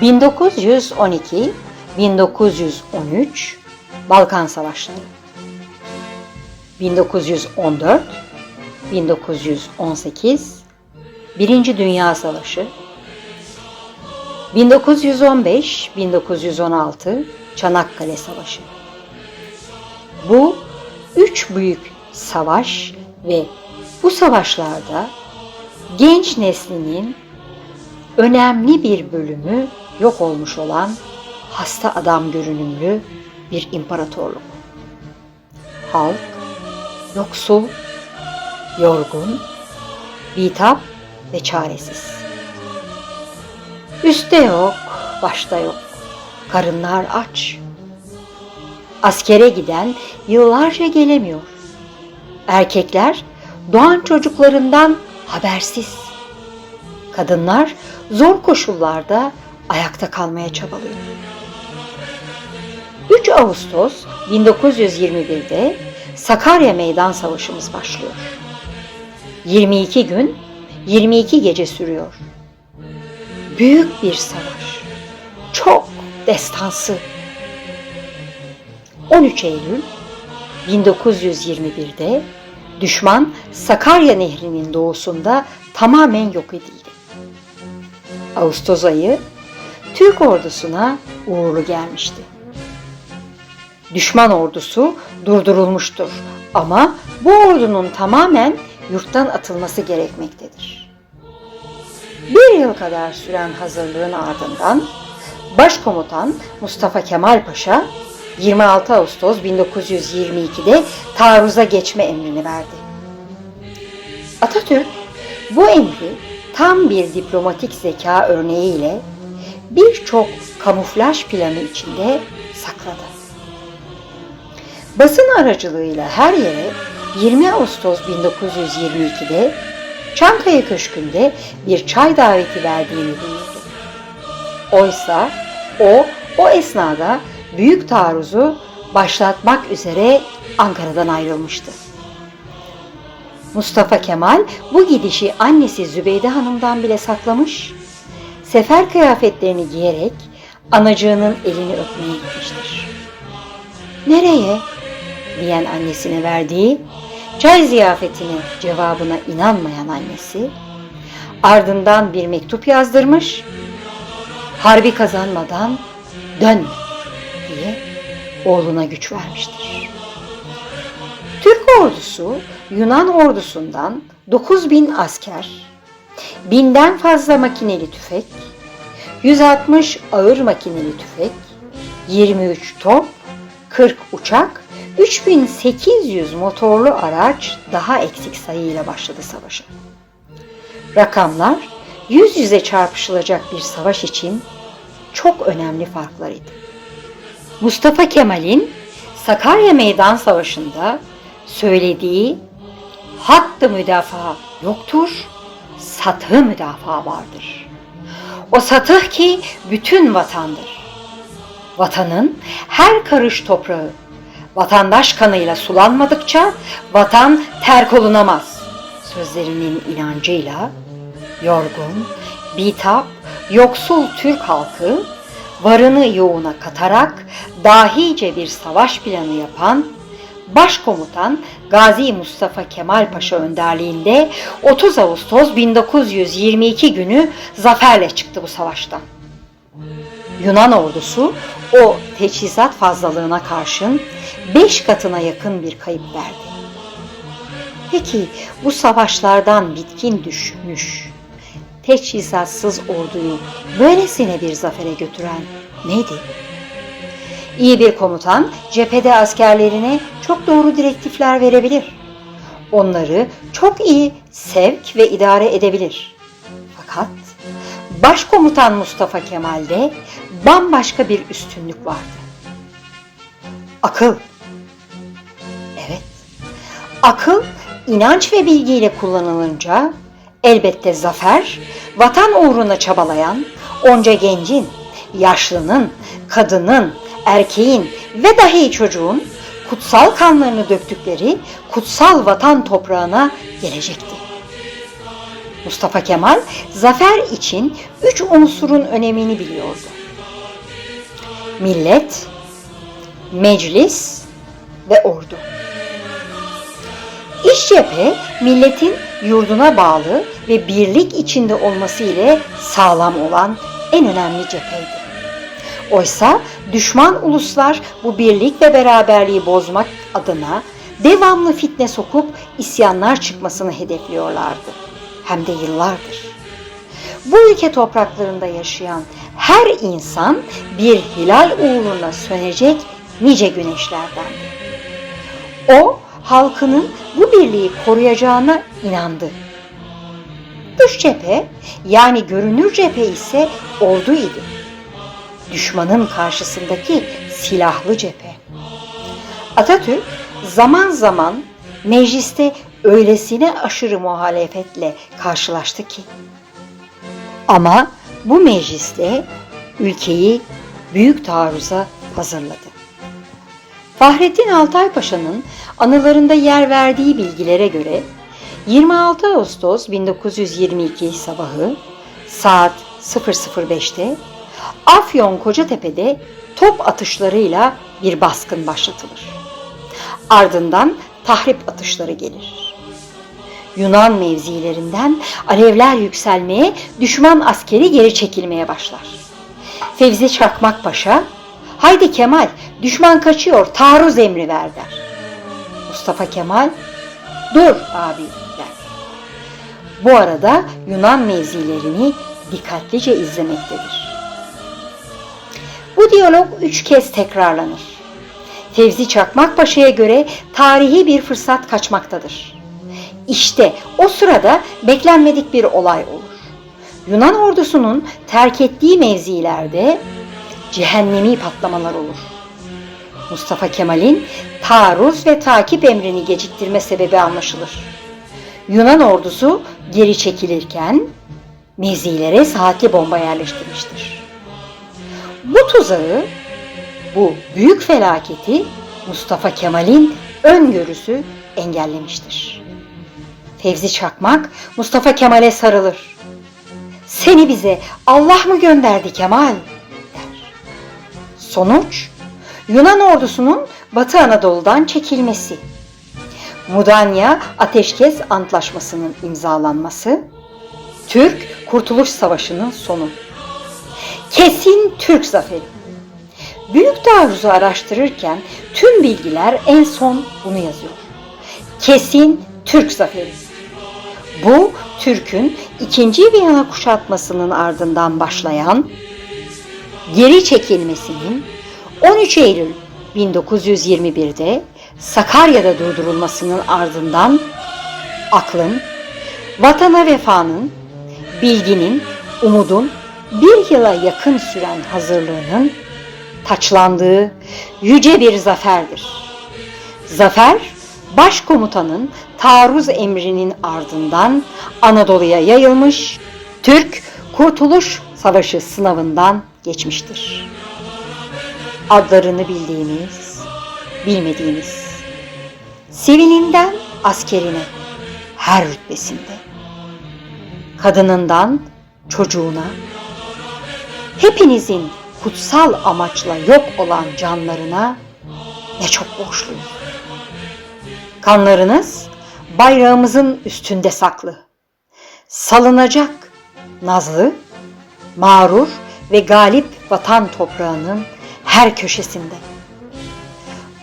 ...1912-1913 Balkan Savaşları. 1914 1918 Birinci Dünya Savaşı 1915-1916 Çanakkale Savaşı Bu üç büyük savaş ve bu savaşlarda genç neslinin önemli bir bölümü yok olmuş olan hasta adam görünümlü bir imparatorluk. Halk yoksul, yorgun, bitap ve çaresiz. Üste yok, başta yok. Karınlar aç. Askere giden yıllarca gelemiyor. Erkekler doğan çocuklarından habersiz. Kadınlar zor koşullarda ayakta kalmaya çabalıyor. 3 Ağustos 1921'de Sakarya Meydan Savaşımız başlıyor. 22 gün, 22 gece sürüyor. Büyük bir savaş. Çok destansı. 13 Eylül 1921'de düşman Sakarya Nehri'nin doğusunda tamamen yok edildi. Ağustos ayı Türk ordusuna uğurlu gelmişti. Düşman ordusu durdurulmuştur ama bu ordunun tamamen yurttan atılması gerekmektedir. Bir yıl kadar süren hazırlığın ardından Başkomutan Mustafa Kemal Paşa 26 Ağustos 1922'de taarruza geçme emrini verdi. Atatürk bu emri tam bir diplomatik zeka örneğiyle birçok kamuflaj planı içinde sakladı. Basın aracılığıyla her yere 20 Ağustos 1922'de Çankaya Köşkü'nde bir çay daveti verdiğini duyurdu. Oysa o, o esnada büyük taarruzu başlatmak üzere Ankara'dan ayrılmıştı. Mustafa Kemal bu gidişi annesi Zübeyde Hanım'dan bile saklamış, sefer kıyafetlerini giyerek anacığının elini öpmeye gitmiştir. Nereye? diyen annesine verdiği çay ziyafetini cevabına inanmayan annesi ardından bir mektup yazdırmış harbi kazanmadan dön diye oğluna güç vermiştir. Türk ordusu Yunan ordusundan 9000 asker, binden fazla makineli tüfek, 160 ağır makineli tüfek, 23 top, 40 uçak 3800 motorlu araç daha eksik sayıyla başladı savaşa. Rakamlar yüz yüze çarpışılacak bir savaş için çok önemli farklar idi. Mustafa Kemal'in Sakarya Meydan Savaşı'nda söylediği hattı müdafaa yoktur, satığı müdafaa vardır. O satıh ki bütün vatandır. Vatanın her karış toprağı vatandaş kanıyla sulanmadıkça vatan terk olunamaz. Sözlerinin inancıyla yorgun, bitap, yoksul Türk halkı varını yoğuna katarak dahice bir savaş planı yapan Başkomutan Gazi Mustafa Kemal Paşa önderliğinde 30 Ağustos 1922 günü zaferle çıktı bu savaştan. Yunan ordusu o teçhizat fazlalığına karşın beş katına yakın bir kayıp verdi. Peki bu savaşlardan bitkin düşmüş, teçhizatsız orduyu böylesine bir zafere götüren neydi? İyi bir komutan cephede askerlerine çok doğru direktifler verebilir. Onları çok iyi sevk ve idare edebilir. Fakat Başkomutan Mustafa Kemal'de bambaşka bir üstünlük vardı. Akıl. Evet. Akıl inanç ve bilgiyle kullanılınca elbette zafer, vatan uğruna çabalayan onca gencin, yaşlının, kadının, erkeğin ve dahi çocuğun kutsal kanlarını döktükleri kutsal vatan toprağına gelecekti. Mustafa Kemal zafer için üç unsurun önemini biliyordu. Millet, meclis ve ordu. İş cephe milletin yurduna bağlı ve birlik içinde olması ile sağlam olan en önemli cepheydi. Oysa düşman uluslar bu birlik ve beraberliği bozmak adına devamlı fitne sokup isyanlar çıkmasını hedefliyorlardı. Hem de yıllardır. Bu ülke topraklarında yaşayan her insan bir hilal uğruna sönecek nice güneşlerdendi. O halkının bu birliği koruyacağına inandı. Dış cephe yani görünür cephe ise ordu idi. Düşmanın karşısındaki silahlı cephe. Atatürk zaman zaman mecliste öylesine aşırı muhalefetle karşılaştı ki. Ama bu mecliste ülkeyi büyük taarruza hazırladı. Fahrettin Altay Paşa'nın anılarında yer verdiği bilgilere göre 26 Ağustos 1922 sabahı saat 00.05'te Afyon Kocatepe'de top atışlarıyla bir baskın başlatılır. Ardından tahrip atışları gelir. Yunan mevzilerinden alevler yükselmeye, düşman askeri geri çekilmeye başlar. Fevzi Çakmak Paşa, haydi Kemal düşman kaçıyor taarruz emri ver der. Mustafa Kemal, dur abi der. Bu arada Yunan mevzilerini dikkatlice izlemektedir. Bu diyalog üç kez tekrarlanır. Fevzi Çakmak Paşa'ya göre tarihi bir fırsat kaçmaktadır. İşte o sırada beklenmedik bir olay olur. Yunan ordusunun terk ettiği mevzilerde cehennemi patlamalar olur. Mustafa Kemal'in taarruz ve takip emrini geciktirme sebebi anlaşılır. Yunan ordusu geri çekilirken mevzilere saatli bomba yerleştirmiştir. Bu tuzağı, bu büyük felaketi Mustafa Kemal'in öngörüsü engellemiştir. Fevzi Çakmak Mustafa Kemal'e sarılır. Seni bize Allah mı gönderdi Kemal? der. Sonuç Yunan ordusunun Batı Anadolu'dan çekilmesi. Mudanya Ateşkes Antlaşması'nın imzalanması. Türk Kurtuluş Savaşı'nın sonu. Kesin Türk zaferi. Büyük taarruzu araştırırken tüm bilgiler en son bunu yazıyor. Kesin Türk zaferi. Bu Türk'ün ikinci Viyana kuşatmasının ardından başlayan geri çekilmesinin 13 Eylül 1921'de Sakarya'da durdurulmasının ardından aklın, vatana vefanın, bilginin, umudun bir yıla yakın süren hazırlığının taçlandığı yüce bir zaferdir. Zafer, başkomutanın taarruz emrinin ardından Anadolu'ya yayılmış, Türk Kurtuluş Savaşı sınavından geçmiştir. Adlarını bildiğimiz, bilmediğimiz, sivilinden askerine, her rütbesinde, kadınından çocuğuna, hepinizin kutsal amaçla yok olan canlarına ne çok borçluyuz. Kanlarınız bayrağımızın üstünde saklı. Salınacak nazlı, mağrur ve galip vatan toprağının her köşesinde.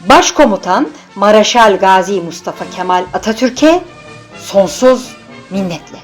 Başkomutan Maraşal Gazi Mustafa Kemal Atatürk'e sonsuz minnetle.